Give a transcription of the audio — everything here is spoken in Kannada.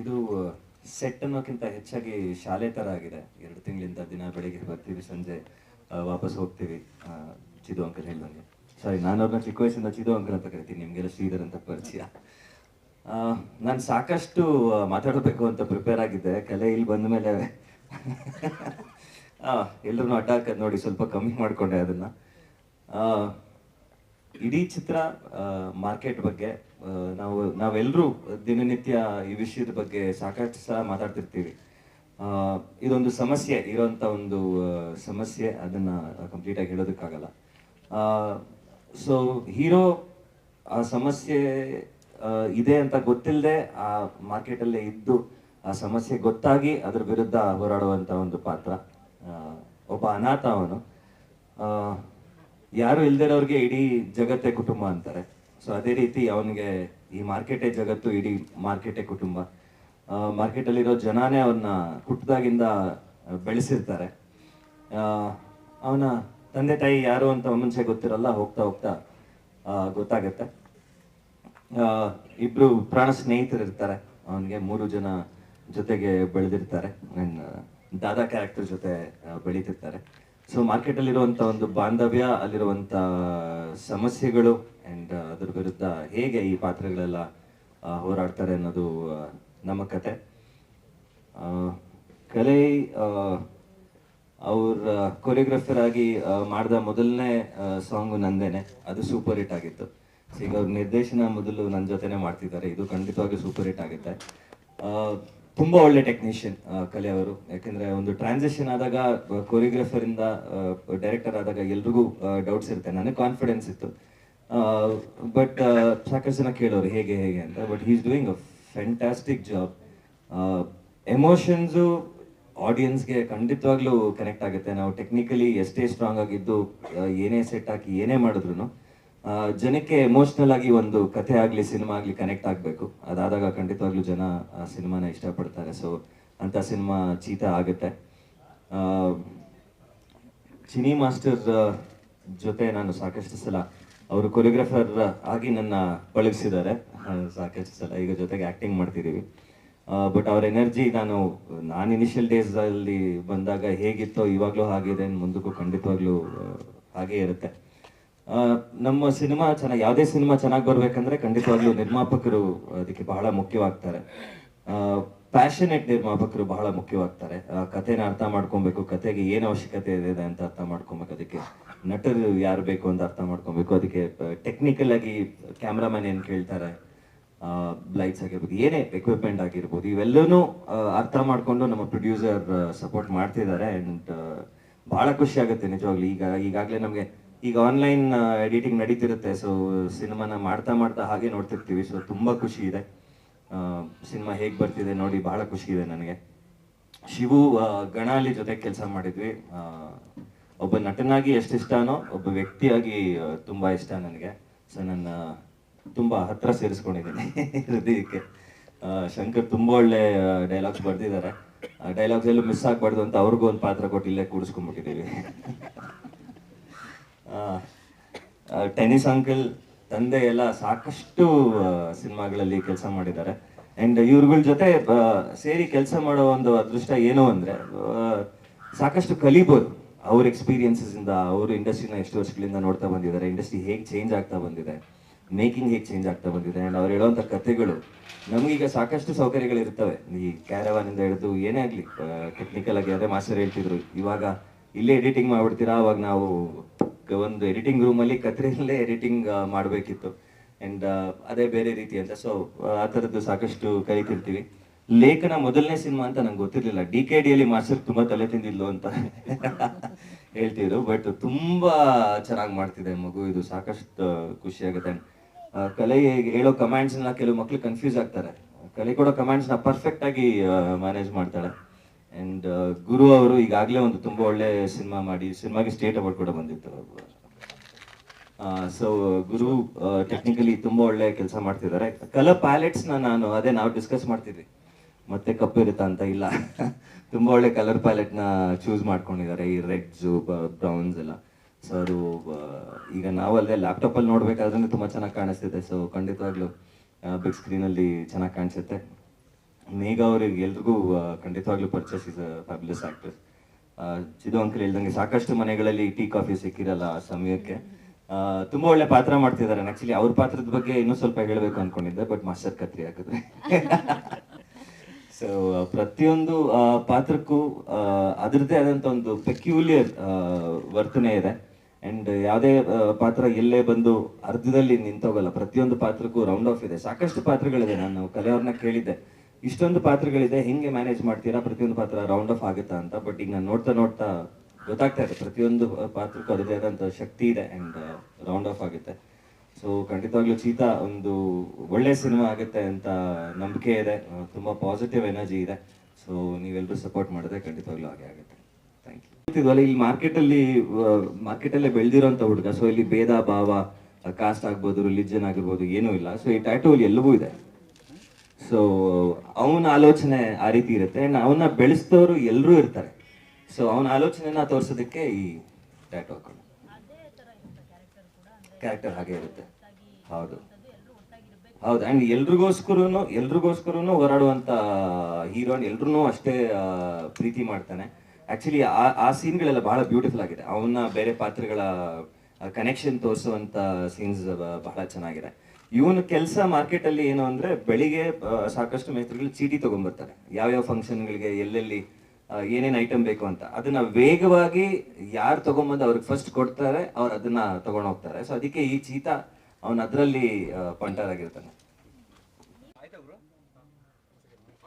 ಇದು ಸೆಟ್ ಅನ್ನೋಕ್ಕಿಂತ ಹೆಚ್ಚಾಗಿ ಶಾಲೆ ತರ ಆಗಿದೆ. ಎರಡು ತಿಂಗಳಿಂದ ದಿನ ಬೆಳಿಗ್ಗೆ ಬರ್ತೀವಿ, ಸಂಜೆ ವಾಪಸ್ ಹೋಗ್ತೀವಿ. ಚಿದು ಅಂಕಲ್ ಹೇಳಿದಂಗೆ ಸಾರಿ ನಾನು ಅವ್ರನ್ನ ಚಿಕ್ಕ ವಯಸ್ಸಿಂದ ಚಿದು ಅಂಕಲ್ ಅಂತ ಕರಿತೀನಿ. ನಿಮಗೆಲ್ಲ ಶ್ರೀಧರ್ ಅಂತ ಪರಿಚಯ. ನಾನು ಸಾಕಷ್ಟು ಮಾತಾಡಬೇಕು ಅಂತ ಪ್ರಿಪೇರ್ ಆಗಿದ್ದೆ. ಕಲೆ ಇಲ್ಲಿ ಬಂದ ಮೇಲೆ ಎಲ್ಲರೂ ಹಾಕೋದ್ ನೋಡಿ ಸ್ವಲ್ಪ ಕಮ್ಮಿ ಮಾಡಿಕೊಂಡೆ ಅದನ್ನು. ಇಡೀ ಚಿತ್ರ ಮಾರ್ಕೆಟ್ ಬಗ್ಗೆ ನಾವು ನಾವೆಲ್ಲರೂ ದಿನನಿತ್ಯ ಈ ವಿಷಯದ ಬಗ್ಗೆ ಸಾಕಷ್ಟು ಸಹ ಮಾತಾಡ್ತಿರ್ತೀವಿ. ಇದೊಂದು ಸಮಸ್ಯೆ, ಇರೋಂಥ ಒಂದು ಸಮಸ್ಯೆ, ಅದನ್ನ ಕಂಪ್ಲೀಟ್ ಆಗಿ ಹೇಳೋದಕ್ಕಾಗಲ್ಲ. ಸೊ ಹೀರೋ ಆ ಸಮಸ್ಯೆ ಇದೆ ಅಂತ ಗೊತ್ತಿಲ್ಲದೆ ಆ ಮಾರ್ಕೆಟಲ್ಲೇ ಇದ್ದು ಆ ಸಮಸ್ಯೆ ಗೊತ್ತಾಗಿ ಅದ್ರ ವಿರುದ್ಧ ಹೋರಾಡುವಂತ ಒಂದು ಪಾತ್ರ. ಒಬ್ಬ ಅನಾಥ ಅವನು. ಯಾರು ಇಲ್ದಿರೋರಿಗೆ ಇಡೀ ಜಗತ್ತೇ ಕುಟುಂಬ ಅಂತಾರೆ. ಸೊ ಅದೇ ರೀತಿ ಅವನಿಗೆ ಈ ಮಾರ್ಕೆಟೇ ಜಗತ್ತು, ಇಡೀ ಮಾರ್ಕೆಟೇ ಕುಟುಂಬ. ಮಾರ್ಕೆಟಲ್ಲಿರೋ ಜನಾನೇ ಅವನ್ನ ಹುಟ್ಟದಾಗಿಂದ ಬೆಳೆಸಿರ್ತಾರೆ. ಅವನ ತಂದೆ, ತಾಯಿ ಯಾರು ಅಂತ ಮುಂಚೆ ಗೊತ್ತಿರಲ್ಲ, ಹೋಗ್ತಾ ಹೋಗ್ತಾ ಗೊತ್ತಾಗತ್ತೆ. ಇಬ್ರು ಪ್ರಾಣ ಸ್ನೇಹಿತರು ಇರ್ತಾರೆ ಅವನಿಗೆ ಮೂರು ಜನ ಜೊತೆಗೆ ಬೆಳೆದಿರ್ತಾರೆ. ದಾದಾ ಕ್ಯಾರೆಕ್ಟರ್ ಜೊತೆ ಬೆಳೀತಿರ್ತಾರೆ. ಸೊ ಮಾರ್ಕೆಟ್ ಅಲ್ಲಿರುವಂತ ಒಂದು ಬಾಂಧವ್ಯ ಅಲ್ಲಿರುವಂತ ಸಮಸ್ಯೆಗಳು ಅಂಡ್ ಅದ್ರ ವಿರುದ್ಧ ಹೇಗೆ ಈ ಪಾತ್ರಗಳೆಲ್ಲ ಹೋರಾಡ್ತಾರೆ ಅನ್ನೋದು ನಮ್ಮ ಕತೆ. ಕಲೆ ಅವ್ರ ಕೊರಿಯೋಗ್ರಾಫರ್ ಆಗಿ ಮಾಡಿದ ಮೊದಲನೇ ಸಾಂಗು ನಂದೇನೆ. ಅದು ಸೂಪರ್ ಹಿಟ್ ಆಗಿತ್ತು. ಈಗ ಅವ್ರ ನಿರ್ದೇಶನ ಮೊದಲು ನನ್ನ ಜೊತೆನೆ ಮಾಡ್ತಿದ್ದಾರೆ. ಇದು ಖಂಡಿತವಾಗಿ ಸೂಪರ್ ಹಿಟ್ ಆಗುತ್ತೆ. ತುಂಬಾ ಒಳ್ಳೆ ಟೆಕ್ನಿಷಿಯನ್ ಕಲೆ ಅವರು. ಯಾಕೆಂದ್ರೆ ಒಂದು ಟ್ರಾನ್ಸಿಷನ್ ಆದಾಗ ಕೊರಿಯೋಗ್ರಾಫರ್ ಇಂದ ಡೈರೆಕ್ಟರ್ ಆದಾಗ ಎಲ್ರಿಗೂ ಡೌಟ್ಸ್ ಇರುತ್ತೆ. ನನಗೆ ಕಾನ್ಫಿಡೆನ್ಸ್ ಇತ್ತು. ಬಟ್ ಸಾಕಷ್ಟು ಜನ ಕೇಳೋರು, ಹೇಗೆ ಹೇಗೆ ಅಂತ. But is doing a fantastic job emotions ಆಡಿಯನ್ಸ್ಗೆ ಖಂಡಿತವಾಗ್ಲೂ ಕನೆಕ್ಟ್ ಆಗುತ್ತೆ. ನಾವು ಟೆಕ್ನಿಕಲಿ ಎಷ್ಟೇ ಸ್ಟ್ರಾಂಗ್ ಆಗಿದ್ದು ಏನೇ ಸೆಟ್ ಹಾಕಿ, ಏನೇ ಮಾಡಿದ್ರು ಜನಕ್ಕೆ ಎಮೋಷ್ನಲ್ ಆಗಿ ಒಂದು ಕಥೆ ಆಗಲಿ ಸಿನಿಮಾ ಆಗಲಿ ಕನೆಕ್ಟ್ ಆಗಬೇಕು. ಅದಾದಾಗ ಖಂಡಿತವಾಗ್ಲೂ ಜನ ಆ ಸಿನಿಮಾನ ಇಷ್ಟಪಡ್ತಾರೆ. ಸೊ ಅಂತ ಸಿನಿಮಾ ಚೀತಾ ಆಗುತ್ತೆ. ಚಿನಿ ಮಾಸ್ಟರ್ ಜೊತೆ ನಾನು ಸಾಕಷ್ಟು ಸಲ ಅವರು ಕೊರಿಯೋಗ್ರಾಫರ್ ಆಗಿ ನನ್ನ ಪಳಗಿಸಿದ್ದಾರೆ. ಸಾಕಷ್ಟು ಸಲ ಈಗ ಜೊತೆಗೆ ಆಕ್ಟಿಂಗ್ ಮಾಡ್ತಿದ್ದೀವಿ ಬಟ್ ಅವ್ರ ಎನರ್ಜಿ ನಾನು ನಾನು ಇನಿಷಿಯಲ್ ಡೇಸ್ ಅಲ್ಲಿ ಬಂದಾಗ ಹೇಗಿತ್ತೋ ಇವಾಗಲೂ ಹಾಗಿದೆ ಮುಂದಕ್ಕೂ ಖಂಡಿತವಾಗ್ಲೂ ಹಾಗೆ ಇರುತ್ತೆ. ನಮ್ಮ ಸಿನಿಮಾ ಚೆನ್ನಾಗಿ, ಯಾವುದೇ ಸಿನಿಮಾ ಚೆನ್ನಾಗಿ ಬರ್ಬೇಕಂದ್ರೆ ಖಂಡಿತವಾಗ್ಲೂ ನಿರ್ಮಾಪಕರು ಅದಕ್ಕೆ ಬಹಳ ಮುಖ್ಯವಾಗ್ತಾರೆ. ಪ್ಯಾಷನೇಟ್ ನಿರ್ಮಾಪಕರು ಬಹಳ ಮುಖ್ಯವಾಗ್ತಾರೆ. ಕಥೆನ ಅರ್ಥ ಮಾಡ್ಕೊಬೇಕು, ಕಥೆಗೆ ಏನು ಅವಶ್ಯಕತೆ ಇದೆ ಅಂತ ಅರ್ಥ ಮಾಡ್ಕೊಬೇಕು, ಅದಕ್ಕೆ ನಟರು ಯಾರು ಬೇಕು ಅಂತ ಅರ್ಥ ಮಾಡ್ಕೊಬೇಕು, ಅದಕ್ಕೆ ಟೆಕ್ನಿಕಲ್ ಆಗಿ ಕ್ಯಾಮ್ರಾಮನ್ ಏನು ಕೇಳ್ತಾರೆ ಲೈಟ್ಸ್ ಆಗಿರ್ಬೋದು, ಏನೇ ಎಕ್ವಿಪ್ಮೆಂಟ್ ಆಗಿರ್ಬೋದು, ಇವೆಲ್ಲನೂ ಅರ್ಥ ಮಾಡ್ಕೊಂಡು ನಮ್ಮ ಪ್ರೊಡ್ಯೂಸರ್ ಸಪೋರ್ಟ್ ಮಾಡ್ತಿದ್ದಾರೆ ಅಂಡ್ ಬಹಳ ಖುಷಿ ಆಗುತ್ತೆ ನಿಜವಾಗ್ಲೂ. ಈಗ, ಈಗಾಗಲೇ ನಮಗೆ ಈಗ ಆನ್ಲೈನ್ ಎಡಿಟಿಂಗ್ ನಡೀತಿರುತ್ತೆ. ಸೊ ಸಿನಿಮಾನ ಮಾಡ್ತಾ ಮಾಡ್ತಾ ಹಾಗೆ ನೋಡ್ತಿರ್ತೀವಿ. ಸೊ ತುಂಬ ಖುಷಿ ಇದೆ. ಸಿನಿಮಾ ಹೇಗೆ ಬರ್ತಿದೆ ನೋಡಿ ಬಹಳ ಖುಷಿ ಇದೆ ನನಗೆ. ಶಿವು ಗಣಾಲಿ ಜೊತೆ ಕೆಲಸ ಮಾಡಿದ್ವಿ. ಒಬ್ಬ ನಟನಾಗಿ ಎಷ್ಟು ಇಷ್ಟನೋ, ಒಬ್ಬ ವ್ಯಕ್ತಿಯಾಗಿ ತುಂಬ ಇಷ್ಟ ನನಗೆ. ಸೊ ನನ್ನ ತುಂಬ ಹತ್ರ ಸೇರಿಸ್ಕೊಂಡಿದ್ದೀನಿ ಹೃದಯಕ್ಕೆ. ಶಂಕರ್ ತುಂಬ ಒಳ್ಳೆ ಡೈಲಾಗ್ಸ್ ಬರ್ದಿದ್ದಾರೆ. ಡೈಲಾಗ್ಸ್ ಎಲ್ಲೂ ಮಿಸ್ ಆಗಬಾರ್ದು ಅಂತ ಅವ್ರಿಗೂ ಒಂದು ಪಾತ್ರ ಕೊಟ್ಟು ಇಲ್ಲೇ ಕೂಡಿಸ್ಕೊಂಡ್ಬಿಟ್ಟಿದ್ದೀವಿ. ಟೆನಿಸ್ ಅಂಕಲ್ ತಂದೆ ಎಲ್ಲ ಸಾಕಷ್ಟು ಸಿನಿಮಾಗಳಲ್ಲಿ ಕೆಲಸ ಮಾಡಿದ್ದಾರೆ. ಅಂಡ್ ಇವ್ರಗಳ ಜೊತೆ ಸೇರಿ ಕೆಲಸ ಮಾಡೋ ಒಂದು ಅದೃಷ್ಟ ಏನು ಅಂದ್ರೆ ಸಾಕಷ್ಟು ಕಲಿಬೋದು. ಅವ್ರ ಎಕ್ಸ್ಪೀರಿಯನ್ಸಸ್ ಇಂದ, ಅವರು ಇಂಡಸ್ಟ್ರಿನ ಎಷ್ಟು ವರ್ಷಗಳಿಂದ ನೋಡ್ತಾ ಬಂದಿದ್ದಾರೆ. ಇಂಡಸ್ಟ್ರಿ ಹೇಗೆ ಚೇಂಜ್ ಆಗ್ತಾ ಬಂದಿದೆ. ಮೇಕಿಂಗ್ ಹೇಗೆ ಚೇಂಜ್ ಆಗ್ತಾ ಬಂದಿದೆ. ಅಂಡ್ ಅವ್ರು ಹೇಳೋವಂಥ ಕಥೆಗಳು ನಮಗೀಗ ಸಾಕಷ್ಟು ಸೌಕರ್ಯಗಳು ಇರ್ತವೆ ಈ ಕ್ಯಾರವಾನ್ ಇಂದ ಹಿಡಿದು ಏನೇ ಆಗಲಿ ಟೆಕ್ನಿಕಲ್ ಆಗಿ ಅದೇ ಮಾಸ್ಟರ್ ಹೇಳ್ತಿದ್ರು. ಇವಾಗ ಇಲ್ಲೇ ಎಡಿಟಿಂಗ್ ಮಾಡ್ಬಿಡ್ತೀರಾ? ಅವಾಗ ನಾವು ಒಂದು ಎಡಿಟಿಂಗ್ ರೂಮ್ ಅಲ್ಲಿ ಕತ್ರಿಯಲ್ಲೇ ಎಡಿಟಿಂಗ್ ಮಾಡಬೇಕಿತ್ತು. ಅಂಡ್ ಅದೇ ಬೇರೆ ರೀತಿ ಅಂತ. ಸೊ ಆ ಥರದ್ದು ಸಾಕಷ್ಟು ಕಲಿತಿರ್ತೀವಿ. ಲೇಖನ ಮೊದಲನೇ ಸಿನಿಮಾ ಅಂತ ನಂಗೆ ಗೊತ್ತಿರಲಿಲ್ಲ. ಡಿ ಕೆ ಡಿಯಲ್ಲಿ ಮಾಸ್ಟರ್ ತುಂಬಾ ತಲೆ ತಿಂದಿದ್ಲು ಅಂತ ಹೇಳ್ತಿದ್ರು. ಬಟ್ ತುಂಬಾ ಚೆನ್ನಾಗಿ ಮಾಡ್ತಿದೆ ಮಗು. ಇದು ಸಾಕಷ್ಟು ಖುಷಿ ಆಗುತ್ತೆ. ಕಲೆ ಹೇಳೋ ಕಮ್ಯಾಂಡ್ಸ್ನ ಕೆಲವು ಮಕ್ಳು ಕನ್ಫ್ಯೂಸ್ ಆಗ್ತಾರೆ. ಕಲೆ ಕೊಡೋ ನ ಪರ್ಫೆಕ್ಟ್ ಆಗಿ ಮ್ಯಾನೇಜ್ ಮಾಡ್ತಾಳೆ. ಅಂಡ್ ಗುರು ಅವರು ಈಗಾಗಲೇ ಒಂದು ತುಂಬಾ ಒಳ್ಳೆ ಸಿನಿಮಾ ಮಾಡಿ, ಸಿನಿಮಾಗೆ ಸ್ಟೇಟ್ ಅವಾರ್ಡ್ ಕೂಡ ಬಂದಿತ್ತು. ಸೊ ಗುರು ಟೆಕ್ನಿಕಲಿ ತುಂಬಾ ಒಳ್ಳೆ ಕೆಲಸ ಮಾಡ್ತಿದ್ದಾರೆ. ಕಲರ್ ಪ್ಯಾಲೆಟ್ಸ್ನ ನಾನು ಅದೇ ನಾವು ಡಿಸ್ಕಸ್ ಮಾಡ್ತಿದ್ವಿ. ಮತ್ತೆ ಕಪ್ಪು ಇರುತ್ತಾ ಅಂತ ಇಲ್ಲ. ತುಂಬಾ ಒಳ್ಳೆ ಕಲರ್ ಪ್ಯಾಲೆಟ್ನ ಚೂಸ್ ಮಾಡ್ಕೊಂಡಿದ್ದಾರೆ. ಈ ರೆಡ್ಸು ಬ್ರೌನ್ಸ್ ಎಲ್ಲ. ಸೊ ಅದು ಈಗ ನಾವು ಲ್ಯಾಪ್ಟಾಪಲ್ಲಿ ನೋಡ್ಬೇಕಾದ್ರೆ ತುಂಬಾ ಚೆನ್ನಾಗಿ ಕಾಣಿಸ್ತಿದೆ. ಸೊ ಖಂಡಿತವಾಗ್ಲೂ ಬಿಗ್ ಸ್ಕ್ರೀನಲ್ಲಿ ಚೆನ್ನಾಗಿ ಕಾಣಿಸುತ್ತೆ. ಮೇಘ ಅವ್ರಿಗೆ ಎಲ್ರಿಗೂ ಖಂಡಿತವಾಗ್ಲೂ purchase is fabulous actor Chidu uncle ಹೇಳ್ದಂಗೆ ಸಾಕಷ್ಟು ಮನೆಗಳಲ್ಲಿ ಟೀ ಕಾಫಿ ಸಿಕ್ಕಿರಲ್ಲ ಆ ಸಮಯಕ್ಕೆ. ತುಂಬಾ ಒಳ್ಳೆ ಪಾತ್ರ ಮಾಡ್ತಿದ್ದಾರೆ. ಆಕ್ಚುಲಿ ಅವ್ರ ಪಾತ್ರದ ಬಗ್ಗೆ ಇನ್ನೂ ಸ್ವಲ್ಪ ಹೇಳಬೇಕು ಅನ್ಕೊಂಡಿದ್ದೆ ಬಟ್ ಮಾಸ್ಟರ್ ಕತ್ರಿ ಹಾಕಿದ್ರೆ. ಸೊ ಪ್ರತಿಯೊಂದು ಪಾತ್ರಕ್ಕೂ ಆ, ಅದರದ್ದೇ ಆದಂತ ಒಂದು ಪೆಕ್ಯುಲಿಯರ್ ವರ್ತನೆ ಇದೆ. ಅಂಡ್ ಯಾವುದೇ ಪಾತ್ರ ಎಲ್ಲೇ ಬಂದು ಅರ್ಧದಲ್ಲಿ ನಿಂತೋಗಲ್ಲ ಪ್ರತಿಯೊಂದು ಪಾತ್ರಕ್ಕೂ ರೌಂಡ್ ಆಫ್ ಇದೆ. ಸಾಕಷ್ಟು ಪಾತ್ರಗಳಿದೆ. ನಾನು ಕಲೆಯವ್ರನ್ನ ಕೇಳಿದ್ದೆ. ಇಷ್ಟೊಂದು ಪಾತ್ರಗಳಿದೆ, ಹೆಂಗೆ ಮ್ಯಾನೇಜ್ ಮಾಡ್ತೀರಾ? ಪ್ರತಿಯೊಂದು ಪಾತ್ರ ರೌಂಡ್ ಆಫ್ ಆಗುತ್ತಾ ಅಂತ. ಬಟ್ ಈಗ ನೋಡ್ತಾ ನೋಡ್ತಾ ಗೊತ್ತಾಗ್ತಾ ಇದೆ, ಪ್ರತಿಯೊಂದು ಪಾತ್ರಕ್ಕೂ ಅದರದೇ ಆದಂತ ಶಕ್ತಿ ಇದೆ ಅಂಡ್ ರೌಂಡ್ ಆಫ್ ಆಗುತ್ತೆ. ಸೊ ಖಂಡಿತವಾಗ್ಲೂ ಚೀತಾ ಒಂದು ಒಳ್ಳೆ ಸಿನಿಮಾ ಆಗುತ್ತೆ ಅಂತ ನಂಬಿಕೆ ಇದೆ ತುಂಬ ಪಾಸಿಟಿವ್ ಎನರ್ಜಿ ಇದೆ. ಸೊ ನೀವೆಲ್ಲರೂ ಸಪೋರ್ಟ್ ಮಾಡಿದ್ರೆ ಖಂಡಿತವಾಗ್ಲೂ ಹಾಗೆ ಆಗುತ್ತೆ. ಥ್ಯಾಂಕ್ ಯು ಇಲ್ಲಿ ಮಾರ್ಕೆಟಲ್ಲಿ ಮಾರ್ಕೆಟಲ್ಲೇ ಮಾರ್ಕೆಟ್ ಅಲ್ಲೇ ಬೆಳೆದಿರೋಂಥ ಹುಡುಗ ಸೊ ಇಲ್ಲಿ ಭೇದ ಭಾವ ಕಾಸ್ಟ್ ಆಗ್ಬೋದು ರಿಲಿಜನ್ ಆಗಿರ್ಬೋದು, ಏನೂ ಇಲ್ಲ. ಸೊ ಈ ಟ್ಯಾಟೂ ಅಲ್ಲಿ ಎಲ್ಲವೂ ಇದೆ. ಸೊ ಅವನ ಆಲೋಚನೆ ಆ ರೀತಿ ಇರುತ್ತೆ. ಆ್ಯಂಡ್ ಅವನ್ನ ಬೆಳೆಸಿದವರು ಎಲ್ಲರೂ ಇರ್ತಾರೆ. ಸೊ ಅವನ ಆಲೋಚನೆನ ತೋರಿಸೋದಕ್ಕೆ ಈ ಟ್ಯಾಟೂ ಹಾಕೊಂಡು ಕ್ಯಾರೆಕ್ಟರ್ ಹಾಗೆ ಇರುತ್ತೆ. ಹೌದು. ಹೌದು. ಆ್ಯಂಡ್ ಎಲ್ರಿಗೋಸ್ಕರನು ಎಲ್ರಿಗೋಸ್ಕರನು ಹೋರಾಡುವಂತ ಹೀರೋನ್ ಎಲ್ರು ಅಷ್ಟೇ ಪ್ರೀತಿ ಮಾಡ್ತಾನೆ. ಆಕ್ಚುಲಿ ಆ ಆ ಸೀನ್ಗಳೆಲ್ಲ ಬಹಳ ಬ್ಯೂಟಿಫುಲ್ ಆಗಿದೆ. ಅವನ್ನ ಬೇರೆ ಪಾತ್ರಗಳ ಕನೆಕ್ಷನ್ ತೋರಿಸುವಂತ ಸೀನ್ಸ್ ಬಹಳ ಚೆನ್ನಾಗಿದೆ. ಇವನ ಕೆಲಸ ಮಾರ್ಕೆಟ್ ಅಲ್ಲಿ ಏನು ಅಂದ್ರೆ ಬೆಳಿಗ್ಗೆ ಸಾಕಷ್ಟು ಮೇಸ್ತ್ರಿಗಳು ಚೀಟಿ ತಗೊಂಡ್ಬರ್ತಾರೆ. ಯಾವ್ಯಾವ ಫಂಕ್ಷನ್ಗಳಿಗೆ ಎಲ್ಲೆಲ್ಲಿ ಏನೇನು ಐಟಮ್ ಬೇಕು ಅಂತ. ಅದನ್ನ ವೇಗವಾಗಿ ಯಾರು ತಗೊಂಬಂದು ಅವ್ರಿಗೆ ಫಸ್ಟ್ ಕೊಡ್ತಾರೆ, ಅವ್ರು ಅದನ್ನ ತಗೊಂಡ್ ಹೋಗ್ತಾರೆ. ಸೊ ಅದಕ್ಕೆ ಈ ಚೀತಾ ಅವನ ಅದರಲ್ಲಿ ಪಂಟರ್ ಆಗಿರ್ತಾನೆ.